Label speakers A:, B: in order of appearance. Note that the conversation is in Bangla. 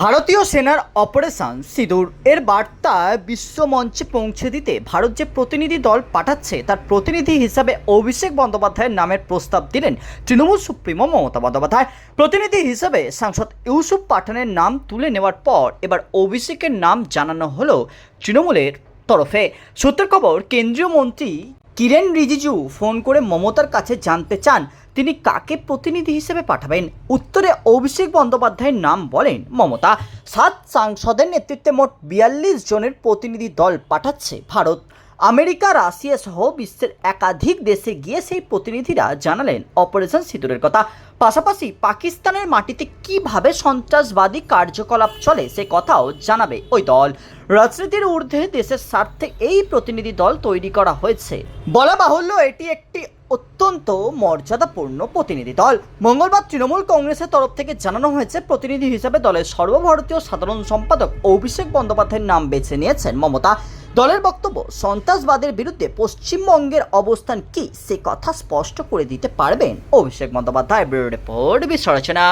A: ভারতীয় সেনার অপারেশন সিঁদুর এর বার্তা বিশ্বমঞ্চে পৌঁছে দিতে ভারত যে প্রতিনিধি দল পাঠাচ্ছে, তার প্রতিনিধি হিসাবে অভিষেক বন্দ্যোপাধ্যায়ের নামের প্রস্তাব দিলেন তৃণমূল সুপ্রিমো মমতা বন্দ্যোপাধ্যায়। প্রতিনিধি হিসাবে সাংসদ ইউসুফ পাঠানের নাম তুলে নেওয়ার পর এবার অভিষেকের নাম জানানো হলো তৃণমূলের তরফে সূত্রের খবর, কেন্দ্রীয় মন্ত্রী কিরেন রিজিজু ফোন করে মমতার কাছে জানতে চান, তিনি কাকে প্রতিনিধি হিসেবে পাঠাবেন? উত্তরে অভিষেক বন্দ্যোপাধ্যায়ের নাম বলেন মমতা। সাত সাংসদের নেতৃত্বে মোট বিয়াল্লিশ জনের প্রতিনিধি দল পাঠাচ্ছে ভারত। আমেরিকা, রাশিয়া সহ বিশ্বের একাধিক দেশে গিয়ে সেই প্রতিনিধিরা জানালেন অপারেশন সিঁদুরের কথা। পাশাপাশি পাকিস্তানের মাটিতে কীভাবে সন্ত্রাসবাদী কার্যকলাপ চলে সে কথাও জানাবে ওই দল। রাজনীতির ঊর্ধ্বে দেশের স্বার্থে এই প্রতিনিধি দল তৈরি করা হয়েছে। বলা বাহুল্য, এটি একটি অত্যন্ত মর্যাদাপূর্ণ প্রতিনিধি দল। মঙ্গলবার তৃণমূল কংগ্রেসের তরফ থেকে জানানো হয়েছে, প্রতিনিধি হিসেবে দলের সর্বভারতীয় সাধারণ সম্পাদক অভিষেক বন্দ্যোপাধ্যায়ের নাম বেছে নিয়েছেন মমতা। দলের বক্তব্য, সন্ত্রাসবাদের বিরুদ্ধে পশ্চিমবঙ্গের অবস্থান কি সে কথা স্পষ্ট করে দিতে পারবেন? Abhishek Bandyopadhyay, bureau report বিশ্লেষণা